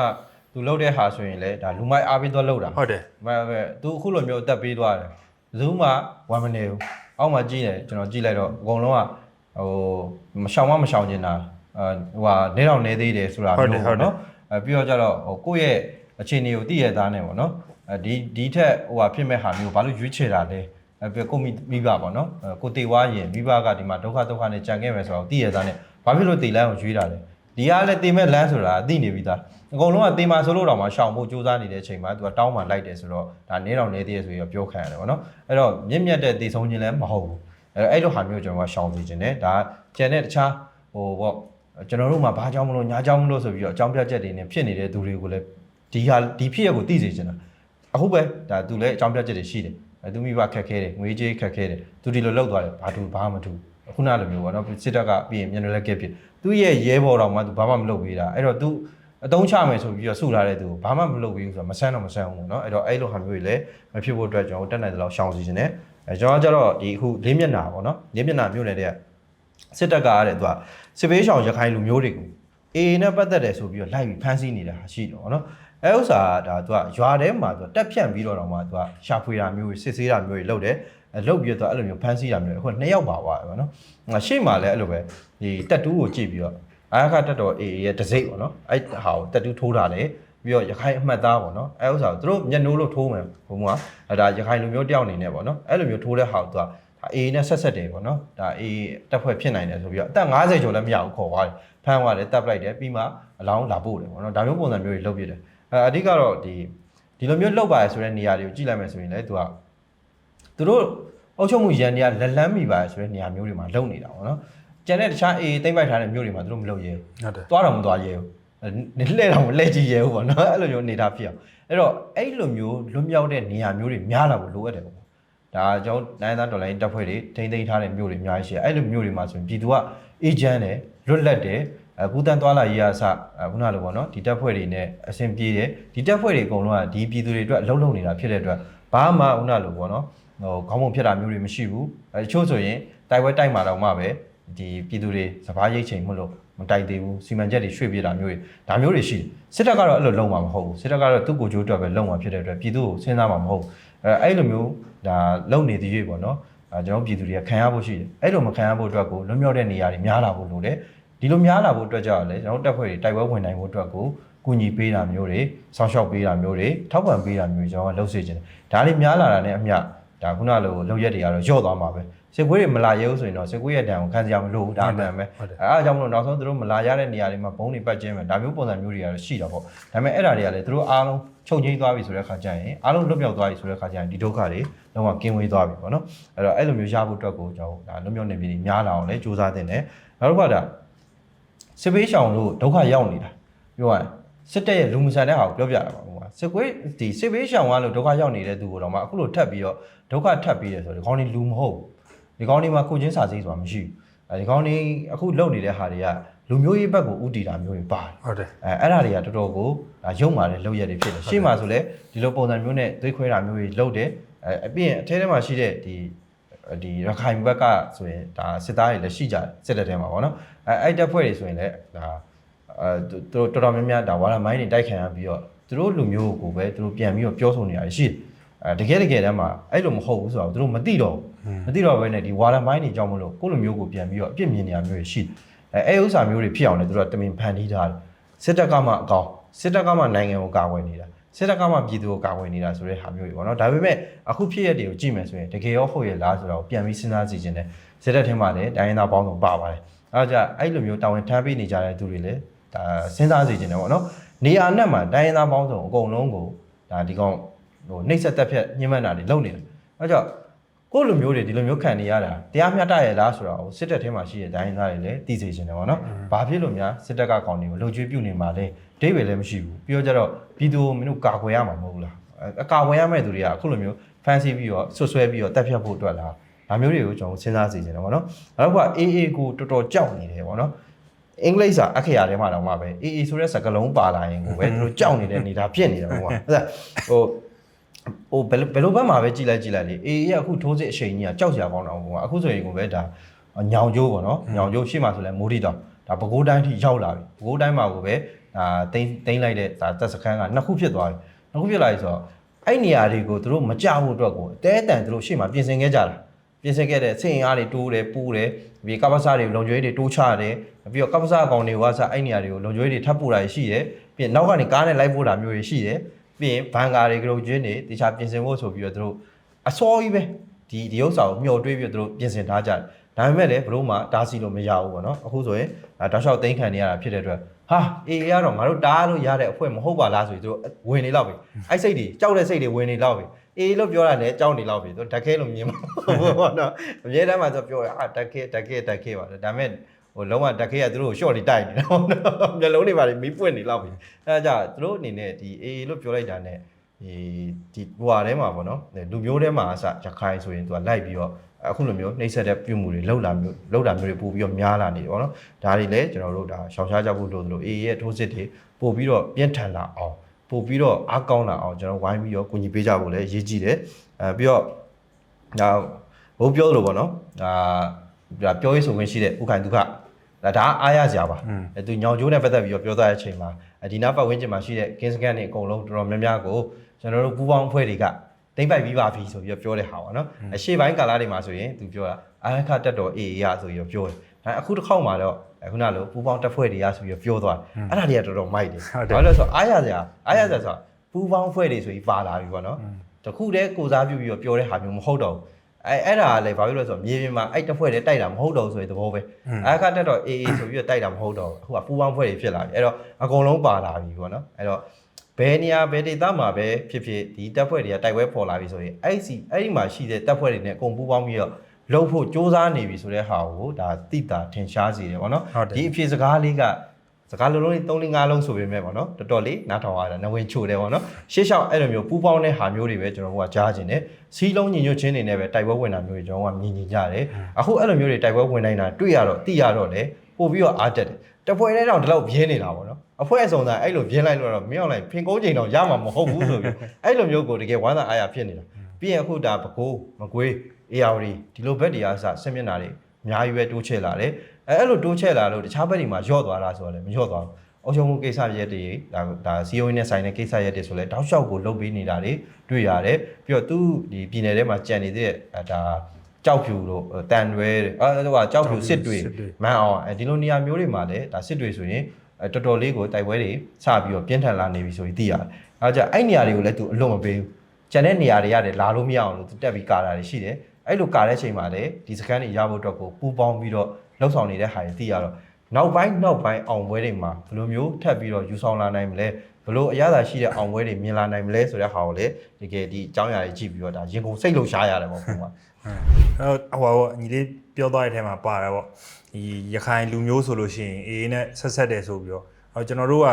သူလှုပ်တဲ့ဟာဆိုရင်လည်းဒါလူမိုက်အားပေးသွားလှုပ်တာဟုတ်တယ်မပဲသူအခုလိုမျိုးအသက်ပေးသွားတယ်ဘယ်သူမှဝမ်းမနေဘူးအောက်မှာကြည့်တယ်ကျွန်တော်ကြည့်လိုက်တော့အကုန်လုံးကဟိုမရှောင်မမရှောင်နေတာအဲဟိုဟာနေတော့နေသေးတယ်ဆိုတာမျိုးပေါ့နော်အဲပြီးတော့ကြတော့ဟိုကိုယ့်ရဲ့အခြေအနေကိုသိရသားနေပေါ့နော်အဲဒီဒီထက်ဟိုဟာဖြစ်မဲ့ဟာမျိုးဘာလို့ရွေးချယ်တာလဲအဲပြီးကိုမိမိဘပေါ့နော်အဲကိုတေဝါရင်မိဘကဒီမှာဒုက္ခဒုက္ခနဲ့ကြံခဲ့မယ်ဆိုတော့သိရသားနဲ့ဘာဖြစ်လို့တေလန်းကိုရွေးတာလဲဒီကလည်းတေမဲ့လမ်းဆိုတာအသိနေပြီသား အကုန်လုံးကတေမာဆိုလို့တော့မှရှောင်ဖို့စူးစမ်းနေတဲ့အချိန်မှာသူကတောင်းမှလိုက်တယ်ဆိုတော့ဒါနင်းတော်နေသေးရဆိုပြီးတော့ပြောခံရတယ်ဗောနော်အဲ့တော့မြင့်မြတ်တဲ့တည်ဆုံးခြင်းလည်းမဟုတ်ဘူးအဲ့တော့အဲ့လိုဟာမျိုးကျွန်တော်ကရှောင်စီခြင်းနဲ့ဒါကျန်တဲ့တခြားဟိုဗောကျွန်တော်တို့မှာဘာကြောင့်မလို့ညာကြောင့်မလို့ဆိုပြီးတော့အကြောင်းပြချက်တွေနဲ့ဖြစ်နေတဲ့သူတွေကိုလည်းဒီဟာဒီဖြစ်ရကိုသိစေချင်တာအခုပဲဒါသူလည်းအကြောင်းပြချက်တွေရှိတယ်အဲသူမိဘခက်ခဲတယ်ငွေကြေးခက်ခဲတယ်သူဒီလိုလောက်သွားတယ်ဘာတူဘာမှမတူခုနလိုမျိုးပေါ့နော်စစ်တပ်ကပြီးရင်မြန်တယ်လက်ကက်ဖြစ်သူရဲ့ရဲဘော်တော်မှသူဘာမှမလုပ်ပေးတာအဲ့တော့သူ အတုံးချမယ်ဆိုပြီးတော့ဆုလာတဲ့သူကိုဘာမှမလုပ်ပေးဘူးဆိုတော့မဆန်းတော့မဆန်းဘူးပေါ့နော်အဲ့တော့အဲ့လိုဟာမျိုးတွေလည်းမဖြစ်ဖို့အတွက်ကျွန်တော်တက်နိုင်တဲ့လောက်ရှောင်စီခြင်းနဲ့အဲကျွန်တော်ကကြတော့ဒီအခုလေးမျက်နှာပေါ့နော်လေးမျက်နှာမျိုးနယ်တဲ့စစ်တပ်ကရတဲ့သူကစစ်ပေးရှောင်ရခိုင်လူမျိုးတွေကိုအေအေနဲ့ပတ်သက်တယ်ဆိုပြီးတော့လိုက်ပြီးဖမ်းဆီးနေတာရှိတယ်ပေါ့နော်အဲဥစ္စာကဒါသူကရွာထဲမှာသူကတက်ဖြန့်ပြီးတော့တော့မှသူကရှာဖွေတာမျိုးတွေစစ်ဆေးတာမျိုးတွေလုပ်တယ်အဲလုပ်ပြီးတော့သူကအဲ့လိုမျိုးဖမ်းဆီးတာမျိုးတွေအခုနှစ်ယောက်ပါသွားတယ်ပေါ့နော်ငါရှေ့မှာလည်းအဲ့လိုပဲဒီတက်တူးကိုကြည့်ပြီးတော့ အာခတက်တော်အေအေရဲ့တစိမ့်ပေါ့နော်အဲ့ဟာကိုတက်တူးထိုးတာလေပြီးတော့ရခိုင်အမှတ်သားပေါ့နော်အဲဥစ္စာကိုသူတို့မျက်နှိုးလို့ထိုးမယ်ဘုံကအဲဒါရခိုင်လူမျိုးတယောက်အနေနဲ့ပေါ့နော်အဲ့လိုမျိုးထိုးတဲ့ဟာကိုသူကဒါအေအေနဲ့ဆက်ဆက်တယ်ပေါ့နော်ဒါအေအေတက်ဖွဲ့ဖြစ်နိုင်တယ်ဆိုပြီးတော့အသက်50ကျော်လည်းမရဘူးခေါ်သွားတယ်ဖမ်းသွားတယ်တပ်ပလိုက်တယ်ပြီးမှအလောင်းလာပို့တယ်ပေါ့နော်ဒါမျိုးပုံစံမျိုးတွေလုပ်ပြတယ်အဲအဓိကတော့ဒီဒီလိုမျိုးလုပ်ပါရဆိုတဲ့နေရာတွေကိုကြည့်လိုက်မယ်ဆိုရင်လည်းသူကသူတို့အုပ်ချုပ်မှုရန်တွေကလက်လန်းမိပါရဆိုတဲ့နေရာမျိုးတွေမှာလုပ်နေတာပေါ့နော် ကျန်တဲ့တခြားအေးသိမ့်ပိုက်ထားတဲ့မျိုးတွေမှာသူတို့မလုပ်ရဲဘူးဟုတ်တယ်သွားတော့မသွားရဲဘူးနေလှဲ့တော့မလှဲ့ကြည့်ရဲဘူးပေါ့နော်အဲ့လိုမျိုးနေတာဖြစ်အောင်အဲ့တော့အဲ့လိုမျိုးလွတ်မြောက်တဲ့နေရာမျိုးတွေများလာဖို့လိုအပ်တယ်ပေါ့ဒါကျွန်တော်နိုင်သားဒေါ်လာရင်းတပ်ဖွဲ့တွေထိန်းသိမ်းထားတဲ့မျိုးတွေအများကြီးရှိတယ်အဲ့လိုမျိုးတွေမှာဆိုရင်ပြည်သူကအေဂျင့်တယ်လွတ်လပ်တယ်အခုတန်းသွားလာရေးအစခုနလိုပေါ့နော်ဒီတပ်ဖွဲ့တွေနဲ့အဆင်ပြေတယ်ဒီတပ်ဖွဲ့တွေအကုန်လုံးကဒီပြည်သူတွေအတွက်အလုံးလုံးနေတာဖြစ်တဲ့အတွက်ဘာမှခုနလိုပေါ့နော်ဟိုခေါင်းပုံဖြစ်တာမျိုးတွေမရှိဘူးအဲတချို့ဆိုရင်တိုက်ပွဲတိုက်မှာတော့မှပဲ ဒီပြည်သူတွေစပားရိတ်ချိန်မလို့မတိုက်သေးဘူးစီမံချက်တွေရွှေ့ပြတာမျိုးတွေဒါမျိုးတွေရှိတယ်စစ်တပ်ကတော့အဲ့လိုလုံးမှာမဟုတ်ဘူးစစ်တပ်ကတော့သူ့ကိုယ်ကျိုးအတွက်ပဲလုံးမှာဖြစ်တဲ့အတွက်ပြည်သူကိုစဉ်းစားမှာမဟုတ်ဘူးအဲအဲ့လိုမျိုးဒါလုံနေသေးရွေ့ပေါ့နော်အဲကျွန်တော်ပြည်သူတွေကခံရဖို့ရှိတယ်အဲ့လိုမခံရဖို့အတွက်ကိုလွတ်မြောက်တဲ့နေရာတွေများလာဖို့လိုတယ်ဒီလိုများလာဖို့အတွက်ကြောင့်လည်းကျွန်တော်တပ်ဖွဲ့တွေတိုက်ပွဲဝင်နိုင်ဖို့အတွက်ကိုကူညီပေးတာမျိုးတွေဆောင်းရှောက်ပေးတာမျိုးတွေထောက်ပံ့ပေးတာမျိုးတွေကျွန်တော်ကလုပ်စေချင်တယ်ဒါတွေများလာတာနဲ့အမျှဒါခုနလိုလောက်ရက်တွေကတော့ညော့သွားမှာပဲ စစ်ကွေးတွေမလာရဲဘူးဆိုရင်တော့စစ်ကွေးရဲ့တန်ကိုခံစရာမလိုဘူးဒါအမှန်ပဲဟုတ်တယ်အဲအားကြောင့်မလို့နောက်ဆုံးသူတို့မလာရတဲ့နေရာတွေမှာဘုံတွေပတ်ကျင်းမယ်ဒါမျိုးပုံစံမျိုးတွေကတော့ရှိတာပေါ့ဒါပေမဲ့အဲ့ဒါတွေကလည်းသူတို့အားလုံးချုပ်ငိမ့်သွားပြီဆိုတဲ့ခါကျရင်အားလုံးလွတ်မြောက်သွားပြီဆိုတဲ့ခါကျရင်ဒီဒုက္ခတွေလုံးဝကင်းဝေးသွားပြီပေါ့နော်အဲ့တော့အဲ့လိုမျိုးရဖို့အတွက်ကိုကျွန်တော်ဒါလွတ်မြောက်နေပြီများလာအောင်လည်းစူးစမ်းတင်တယ်နောက်တစ်ခါဒါစစ်ပေးရှောင်လို့ဒုက္ခရောက်နေတာပြောရရင်စစ်တပ်ရဲ့လူမဆန်တဲ့ဟာကိုပြောပြတာပါဘုရားစစ်ကွေးဒီစစ်ပေးရှောင်ကလို့ဒုက္ခရောက်နေတဲ့သူကိုတော့မှအခုလို့ထပ်ပြီးတော့ဒုက္ခထပ်ပြီးတယ်ဆိုတော့ဒီကောင်းနေလူမဟုတ်ဘူး ဒီကောင်းနေမှာကိုချင်းစာစိဆိုတာမရှိဘူးအဲဒီကောင်းနေအခုလုပ်နေတဲ့ဟာတွေကလူမျိုးရေးဘက်ကိုဥတီတာမျိုးတွေပါတယ်ဟုတ်တယ်အဲအဲ့ဒါတွေကတော်တော်ကိုဒါရုံမာတဲ့လောက်ရက်တွေဖြစ်တယ်ရှေ့မှာဆိုလဲဒီလိုပုံစံမျိုးနဲ့သွေးခွဲတာမျိုးတွေလုပ်တယ်အဲအပြင်အထဲထဲမှာရှိတဲ့ဒီဒီရခိုင်ဘက်ကဆိုရင်ဒါစစ်သားတွေလည်းရှိကြတယ်စစ်တပ်ထဲမှာပေါ့နော်အဲအဲ့တပ်ဖွဲ့တွေဆိုရင်လည်းဒါအဲသူတို့တော်တော်များများဒါဝါရမိုင်းတွေတိုက်ခံရပြီးတော့သူတို့လူမျိုးကိုပဲသူတို့ပြန်ပြီးတော့ပြောဆိုနေတာရှိတယ်အဲတကယ်တကယ်တမ်းမှာအဲ့လိုမဟုတ်ဘူးဆိုတော့သူတို့မသိတော့ဘူး မသိတော့ဘဲနဲ့ဒီဝါရမိုင်းတွေကြောင့်မလို့ကိုယ့်လူမျိုးကိုပြန်ပြီးတော့အပြစ်မြင်နေရမျိုးတွေရှိတယ်အဲအဲ့ဥစ္စာမျိုးတွေဖြစ်အောင်လည်းသူတို့ကတမင်ဖန်တီးထားတယ်စစ်တပ်ကမှအကောင်စစ်တပ်ကမှနိုင်ငံကိုကာကွယ်နေတာစစ်တပ်ကမှပြည်သူကိုကာကွယ်နေတာဆိုတဲ့ဟာမျိုးတွေပေါ့နော်ဒါပေမဲ့အခုဖြစ်ရတဲ့တွေကိုကြည့်မယ်ဆိုရင်တကယ်ရောဟုတ်ရဲ့လားဆိုတော့ပြန်ပြီးစဉ်းစားကြည့်ခြင်းနဲ့စစ်တပ်ထဲမှာလည်းတိုင်းရင်းသားပေါင်းစုံပါပါတယ်အဲဒါကြအဲ့လိုမျိုးတာဝန်ထမ်းပေးနေကြတဲ့သူတွေလည်းဒါစဉ်းစားကြည့်ခြင်းနဲ့ပေါ့နော်နေရာနဲ့မှာတိုင်းရင်းသားပေါင်းစုံအကုန်လုံးကိုဒါဒီကောင်ဟိုနှိပ်စက်တက်ဖြတ်ညှဉ်းပန်းတာတွေလုပ်နေတာအဲဒါကြောင့် ကိုယ့်လူမျိုးတွေဒီလိုမျိုးခံနေရတာတရားမျှတရဲ့လားဆိုတော့စစ်တပ်ထဲမှာရှိတဲ့တိုင်းရင်းသားတွေလည်းသိစေချင်တယ်ပေါ့နော်။ဘာဖြစ်လို့များစစ်တပ်ကကောင်တွေကိုလှုပ်ကြွေးပြုတ်နေမှာလဲအဓိပ္ပာယ်လည်းမရှိဘူး။ပြီးတော့ကျတော့ပြည်သူကိုမင်းတို့ကာကွယ်ရမှာမဟုတ်လား။အကာကွယ်ရမယ့်သူတွေကအခုလိုမျိုးဖန်ဆီးပြီးတော့ဆွဆွဲပြီးတော့တက်ဖြတ်ဖို့အတွက်လား။ဒါမျိုးတွေကိုကျွန်တော်စဉ်းစားစေချင်တယ်ပေါ့နော်။နောက်ကအေးအေးကိုတော်တော်ကြောက်နေတယ်ပေါ့နော်။အင်္ဂလိပ်စာအခရာထဲမှာတော့မှပဲအေးအေးဆိုတဲ့စကားလုံးပါလာရင်ကိုပဲသူတို့ကြောက်နေတဲ့အနေဒါဖြစ်နေတာပေါ့ကွာ။အဲ့ဒါဟို ဟိုဘယ်လိုဘယ်လိုဘက်မှာပဲကြည်လိုက်ကြည်လိုက်လေအေးအေးအခုထိုးစစ်အချိန်ကြီးကကြောက်စရာကောင်းတော့ဘောအခုဆိုရင်ကိုပဲဒါညောင်ကျိုးပေါ့နော်ညောင်ကျိုးရှေ့မှာဆိုလဲမိုးတီတောင်ဒါပဲခူးတိုင်းထိရောက်လာပြီပဲခူးတိုင်းမှာကိုပဲဒါတိမ့်တိမ့်လိုက်တဲ့ဒါတက်စခန်းကနှစ်ခုဖြစ်သွားပြီနှစ်ခုဖြစ်လာပြီဆိုတော့အဲ့နေရာတွေကိုသူတို့မကြဖို့အတွက်ကိုတဲတန်သူတို့ရှေ့မှာပြင်ဆင်ခဲ့ကြတာပြင်ဆင်ခဲ့တဲ့စင်အားတွေတိုးတယ်ပူးတယ်ပြီးကပ္ပစာတွေလုံကျွေးတွေတိုးချတယ်ပြီးတော့ကပ္ပစာကောင်တွေကစအဲ့နေရာတွေကိုလုံကျွေးတွေထပ်ပို့တာရှိတယ်ပြီးနောက်ကနေကားနဲ့လိုက်ပို့တာမျိုးတွေရှိတယ် ပြီးရင်ဘန်ကာတွေကလေးကျွင်းတွေတခြားပြင်ဆင်ဖို့ဆိုပြီးတော့သူတို့အစောကြီးပဲဒီဒီဥစ္စာကိုမျှော်တွေးပြီးတော့သူတို့ပြင်ဆင်ထားကြတယ်ဒါပေမဲ့လည်းဘလို့မှတားဆီးလို့မရဘူးပေါ့နော်အခုဆိုရင်ဒါတောက်လျှောက်သိမ်းခံနေရတာဖြစ်တဲ့အတွက်ဟာအေးကတော့ငါတို့တားလို့ရတဲ့အဖွဲ့မဟုတ်ပါလားဆိုပြီးသူတို့ဝင်နေတော့ပြီအဲ့စိတ်တွေကြောက်တဲ့စိတ်တွေဝင်နေတော့ပြီအေးလို့ပြောတာလည်းကြောက်နေတော့ပြီသူဓာတ်ခဲလို့မြင်မှာပေါ့နော်အမြဲတမ်းမှသူပြောရအာဓာတ်ခဲဓာတ်ခဲဓာတ်ခဲပါဒါပေမဲ့ ဟိုလုံးဝဓာတ်ခဲကသူတို့ကို short နေတိုက်နေတာပေါ့နော်မျက်လုံးတွေပါလေမီးပွင့်နေတော့ပြီအဲဒါကြောင့်သူတို့အနေနဲ့ဒီအေးလို့ပြောလိုက်တာနဲ့ဒီဒီဟိုဟာထဲမှာပေါ့နော်လူမျိုးထဲမှာအစရခိုင်ဆိုရင်သူကလိုက်ပြီးတော့အခုလိုမျိုးနှိမ့်ဆက်တဲ့ပြုမှုတွေလောက်လာမျိုးလောက်တာမျိုးတွေပို့ပြီးတော့များလာနေတယ်ပေါ့နော်ဒါတွေလည်းကျွန်တော်တို့ဒါရှောင်ရှားကြဖို့လို့သလိုအေးရဲ့ထိုးစစ်တွေပို့ပြီးတော့ပြင်းထန်လာအောင်ပို့ပြီးတော့အားကောင်းလာအောင်ကျွန်တော်ဝိုင်းပြီးတော့ကူညီပေးကြဖို့လည်းအရေးကြီးတယ်အဲပြီးတော့ဒါဘိုးပြောလို့ပေါ့နော်ဒါဒါပြောရေးဆိုခွင့်ရှိတဲ့ဥခိုင်ဒုက္ခ ဒါဒါအားရစရာပါအဲသူညောင်ကျိုးနဲ့ပတ်သက်ပြီးတော့ပြောသွားတဲ့အချိန်မှာဒီနာပတ်ဝန်းကျင်မှာရှိတဲ့ gain scan တွေအကုန်လုံးတော်တော်များများကိုကျွန်တော်တို့ပူပေါင်းအဖွဲ့တွေကတိမ့်ပိုက်ပြီးပါပြီဆိုပြီးတော့ပြောတဲ့ဟာပါနော်အရှိပိုင်းကာလတွေမှာဆိုရင်သူပြောတာအာခတက်တော် AA ရဆိုပြီးတော့ပြောတယ်ဒါအခုတစ်ခေါက်မှာတော့ခုနလိုပူပေါင်းတက်ဖွဲ့တွေရဆိုပြီးတော့ပြောသွားတယ်အဲ့ဒါတွေကတော်တော်မိုက်တယ်ဘာလို့လဲဆိုတော့အားရစရာအားရစရာဆိုတော့ပူပေါင်းဖွဲ့တွေဆိုပြီးပါလာပြီပေါ့နော်တခုတည်းကိုစားပြုပြီးတော့ပြောတဲ့ဟာမျိုးမဟုတ်တော့ဘူး အဲအဲ့ဒါကလည်းဘာဖြစ်လို့လဲဆိုတော့မြေပြင်မှာအဲ့တစ်ဖွဲ့တည်းတိုက်တာမဟုတ်တော့ဘူးဆိုတဲ့သဘောပဲအာခတက်တော် AA ဆိုပြီးတော့တိုက်တာမဟုတ်တော့ဘူးအခုကပူပေါင်းဖွဲ့တွေဖြစ်လာပြီအဲ့တော့အကုန်လုံးပါလာပြီပေါ့နော်အဲ့တော့ဘယ်နေရာဘယ်ဒေသမှာပဲဖြစ်ဖြစ်ဒီတပ်ဖွဲ့တွေကတိုက်ပွဲပေါ်လာပြီဆိုရင်အဲ့စီအဲ့ဒီမှာရှိတဲ့တပ်ဖွဲ့တွေနဲ့အကုန်ပူးပေါင်းပြီးတော့လုံဖို့စ조사နေပြီဆိုတဲ့ဟာကိုဒါတိတာထင်ရှားစေတယ်ပေါ့နော်ဟုတ်တယ်ဒီအဖြစ်စကားလေးက စကားလုံးလုံးလေး3 4 5လုံးဆိုပေမဲ့ပေါ့နော်တော်တော်လေးနားထောင်ရတာနဝင်ချိုတယ်ပေါ့နော်ရှေ့လျှောက်အဲ့လိုမျိုးပူးပေါင်းတဲ့ဟာမျိုးတွေပဲကျွန်တော်တို့ကကြားကျင်တယ်စီးလုံးညီညွတ်ချင်းတွေနဲ့ပဲတိုက်ပွဲဝင်တာမျိုးတွေကျွန်တော်တို့ကမြင်ကြကြတယ်အခုအဲ့လိုမျိုးတွေတိုက်ပွဲဝင်နိုင်တာတွေ့ရတော့သိရတော့လေပို့ပြီးတော့အားတက်တယ်တပွဲထဲတော့ဒီလောက်ပြင်းနေတာပေါ့နော်အဖွဲအစုံသားအဲ့လိုပြင်းလိုက်လို့တော့မင်းအောင်လိုက်ဖင်ကုန်းချိန်တော့ရမှာမဟုတ်ဘူးဆိုပြီးအဲ့လိုမျိုးကိုတကယ်ဝမ်းသာအားရဖြစ်နေတာပြီးရင်အခုဒါပကိုးမကွေး AR ဒီလိုဘက်တရားစဆင်မျက်နာတွေအများကြီးပဲတိုးချဲ့လာတယ် အဲအဲ့လိုတိုးချဲ့လာလို့တခြားဘက်တွေမှာညော့သွားတာဆိုတော့လည်းမညော့သွားဘူးအုံချုံမှုကိစ္စရက်တွေဒါဒါ CEO နဲ့ဆိုင်တဲ့ကိစ္စရက်တွေဆိုလဲတောက်လျှောက်ကိုလုတ်ပေးနေတာတွေတွေ့ရတယ်ပြီးတော့သူဒီပြည်နယ်ထဲမှာကြံနေတဲ့အဲဒါကြောက်ဖြူတို့တန်ရွဲတဲ့အဲဒါကကြောက်ဖြူစစ်တွေမန်အောင်အဲဒီလိုနေရာမျိုးတွေမှာလည်းဒါစစ်တွေဆိုရင်အဲတော်တော်လေးကိုတိုက်ပွဲတွေစပြီးတော့ပြင်းထန်လာနေပြီဆိုပြီးသိရတယ်အဲဒါကြောင့်အဲ့နေရာတွေကိုလည်းသူအလွတ်မပေးဘူးကျန်တဲ့နေရာတွေရတယ်လာလို့မရအောင်လို့သူတက်ပြီးကာတာတွေရှိတယ်အဲ့လိုကာတဲ့ချိန်မှာလည်းဒီစကန်တွေရဖို့အတွက်ကိုပူပေါင်းပြီးတော့ လှုပ်ဆောင်နေတဲ့ဟာတွေသိရတော့နောက်ပိုင်းနောက်ပိုင်းအောင်ပွဲတွေမှာဘယ်လိုမျိုးထပ်ပြီးတော့ယူဆောင်လာနိုင်မလဲဘယ်လိုအရသာရှိတဲ့အောင်ပွဲတွေမြင်လာနိုင်မလဲဆိုတဲ့ဟာကိုလည်းတကယ်ဒီအကြောင်းအရာတွေကြည့်ပြီးတော့ဒါရင်ကုန်စိတ်လှုပ်ရှားရတယ်ပေါ့ဘုရားအဲ့တော့ဟိုပါပေါ့ညီလေးပြောသွားတဲ့အထဲမှာပါတယ်ပေါ့ဒီရခိုင်လူမျိုးဆိုလို့ရှိရင်အေးနဲ့ဆက်ဆက်တယ်ဆိုပြီးတော့အော်ကျွန်တော်တို့က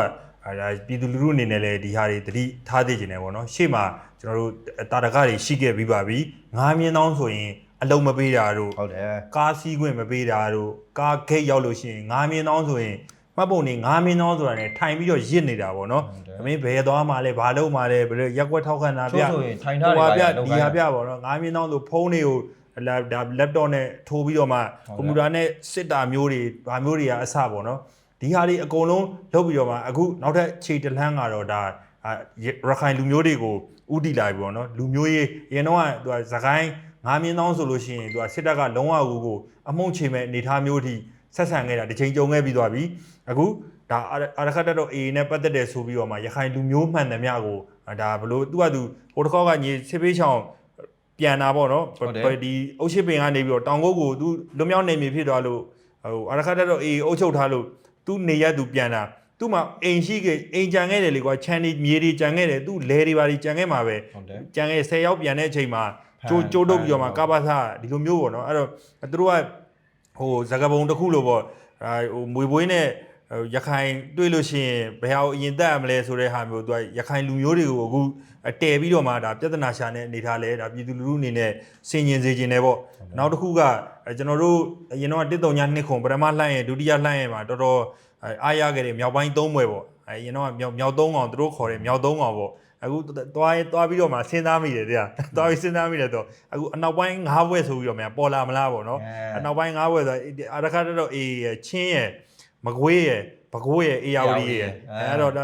အဲဒါပြည်သူလူထုအနေနဲ့လည်းဒီဟာတွေတတိထားသိကျင်တယ်ပေါ့နော်ရှေ့မှာကျွန်တော်တို့တာတကတွေရှိခဲ့ပြီးပါပြီငားမြင်းတောင်းဆိုရင် အလုံးမပေးတာတို့ဟုတ်တယ်ကားစီးခွင့်မပေးတာတို့ကားဂိတ်ရောက်လို့ရှိရင်ငားမြင်းတောင်းဆိုရင်မှတ်ပုံနေငားမြင်းတောင်းဆိုတာ ਨੇ ထိုင်ပြီးတော့ရစ်နေတာပေါ့နော်အမင်းဘယ်သွားမှလဲဘာလုပ်မှလဲဘယ်လိုရက်ွက်ထောက်ခံတာပြချို့ဆိုရင်ထိုင်ထားတွေဟိုပါပြရလောက်ဒီခိုင်းဟာပြပေါ့နော်ငားမြင်းတောင်းဆိုဖုန်းတွေကိုဒါ laptop နဲ့ထိုးပြီးတော့မှကွန်ပျူတာနဲ့စစ်တာမျိုးတွေဘာမျိုးတွေကအစပေါ့နော်ဒီဟာတွေအကုန်လုံးလုပ်ပြီးတော့မှအခုနောက်ထပ်ခြေတလန်းကတော့ဒါအာရခိုင်လူမျိုးတွေကိုဥတီလာပြီပေါ့နော်လူမျိုးရေးအရင်တော့ကသူကသခိုင်း ငားမြင်းတောင်းဆိုလို့ရှိရင်သူကစစ်တပ်ကလုံးဝကိုကိုအမှုန့်ချေမဲ့အနေထားမျိုးအထိဆက်ဆံခဲ့တာတစ်ချိန်ကြုံခဲ့ပြီးသွားပြီအခုဒါအာရခတ်တက်တော့ AA နဲ့ပတ်သက်တယ်ဆိုပြီးတော့မှရခိုင်လူမျိုးမှန်သမျှကိုဒါဘလို့သူကသူဟိုတစ်ခေါက်ကညီစစ်ပေးချောင်းပြန်တာပေါ့နော်ဟုတ်တယ်ဒီအုတ်ရှိပင်ကနေပြီးတော့တောင်ကုတ်ကိုသူလွတ်မြောက်နေပြီဖြစ်သွားလို့ဟိုအာရခတ်တက်တော့ AA အုတ်ချုပ်ထားလို့သူနေရသူပြန်တာသူ့မှာအိမ်ရှိခဲ့အိမ်ကြံခဲ့တယ်လေကွာခြံဒီမြေတွေကြံခဲ့တယ်သူလဲတွေပါတွေကြံခဲ့မှာပဲဟုတ်တယ်ကြံခဲ့10ရောက်ပြန်တဲ့အချိန်မှာဖမ်း ကျိုးကျိုးတုပ်ပြီးတော့မှဖမ်းကပ္ပသဒီလိုမျိုးပေါ့နော်အဲ့တော့သူတို့ကဟိုဇကပုံတစ်ခုလို့ပေါ့အဲဟိုမွေပွေးနဲ့ဟိုရခိုင်တွေ့လို့ရှိရင်ဘယ်ဟာကိုအရင်တက်ရမလဲဆိုတဲ့ဟာမျိုးသူကရခိုင်လူမျိုးတွေကိုအခုအတဲပြီးတော့မှဒါပြဿနာရှာနေအနေထားလဲဒါပြည်သူလူထုအနေနဲ့စင်ញင်စေခြင်းတယ်ပေါ့နောက်တစ်ခုကအဲကျွန်တော်တို့အရင်တော့တစ်တုံညာနှစ်ခုပထမလှမ်းရင်ဒုတိယလှမ်းရင်မှာတော်တော်အဲအားရခဲ့တယ်မြောက်ပိုင်းသုံးဘွယ်ပေါ့အဲအရင်တော့မြောက်မြောက်သုံးကောင်သူတို့ခေါ်တယ်မြောက်သုံးကောင်ပေါ့ အခုသွားရင်သွားပြီးတော့မှစဉ်းစားမိတယ်တရားသွားပြီးစဉ်းစားမိတယ်တော့အခုအနောက်ပိုင်း၅ဘွဲ့ဆိုပြီးတော့မြန်ပေါ်လာမလားပေါ့နော်အနောက်ပိုင်း၅ဘွဲ့ဆိုအာရခတ်တော့အေးရချင်းရမကွေးရပကိုးရအေယာဝတီရအဲ့တော့ဒါ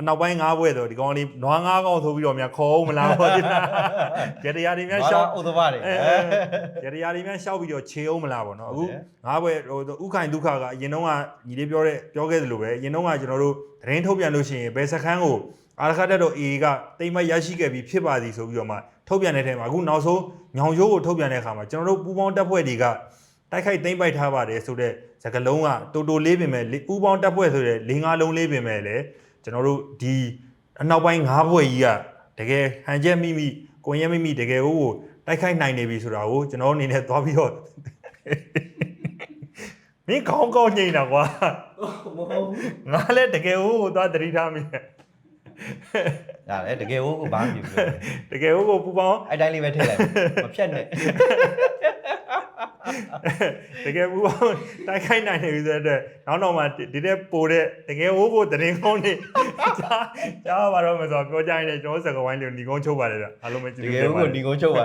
အနောက်ပိုင်း၅ဘွဲ့ဆိုဒီကောင်လေးနွား၅ကောင်ဆိုပြီးတော့မြန်ခေါ်အောင်မလားပေါ့ဒီကြတရားတွေမြန်ရှောက်ဥဒဘာတွေကြတရားတွေမြန်ရှောက်ပြီးတော့ခြေအောင်မလားပေါ့နော်အခုဟုတ်တယ်၅ဘွဲ့ဟိုဥခိုင်ဒုက္ခကအရင်တော့ကညီလေးပြောတဲ့ပြောခဲ့သလိုပဲအရင်တော့ကကျွန်တော်တို့သတင်းထုတ်ပြန်လို့ရှိရင်ဘယ်စခန်းကို အာရခတ်တော့အေကတိမ်မရရှိခဲ့ပြီးဖြစ်ပါသည်ဆိုပြီးတော့မှထုတ်ပြန်တဲ့ထဲမှာအခုနောက်ဆုံးညောင်ရိုးကိုထုတ်ပြန်တဲ့အခါမှာကျွန်တော်တို့ပူပေါင်းတပ်ဖွဲ့တွေကတိုက်ခိုက်သိမ့်ပိုက်ထားပါတယ်ဆိုတဲ့စကားလုံးကတူတူလေးပင်မဲ့လေဥပေါင်းတက်ဖွဲ့ဆိုတဲ့၄၅လုံးလေးပင်မဲ့လေကျွန်တော်တို့ဒီအနောက်ပိုင်း၅ဘွဲ့ကြီးကတကယ်ဟန်ချက်မိမိကိုရဲမိမိတကယ်ဟိုကိုတိုက်ခိုက်နိုင်နေပြီဆိုတာကိုကျွန်တော်အနေနဲ့သွားပြီးတော့မင်းကောင်းကောင်းညိနေတာကွာမဟုတ်ဘူးငါလည်းတကယ်ဟိုကိုသွားတတိထားမိတယ် ဒါလည်းတကယ်ဟိုကိုဘာမှမပြုဘူးတကယ်ဟိုကိုပူပေါင်းအဲ့တိုင်းလေးပဲထည့်လိုက်မဖြတ်နဲ့တကယ်ဘူးတိုက်ခိုက်နိုင်နေပြီဆိုတဲ့အတွက်နောက်တော့မှဒီတဲ့ပိုတဲ့တကယ်ဟိုးကိုတရင်ကောင်းနေကြားကြားပါတော့မယ်ဆိုတော့ပြောကြရင်လည်းကျွန်တော်စကားဝိုင်းလေးကိုညီကုန်းချုပ်ပါတယ်ဗျအားလုံးပဲကြည့်တလို့ကယ်ဟိုကိုဒီကုန်းချုပ်ပါ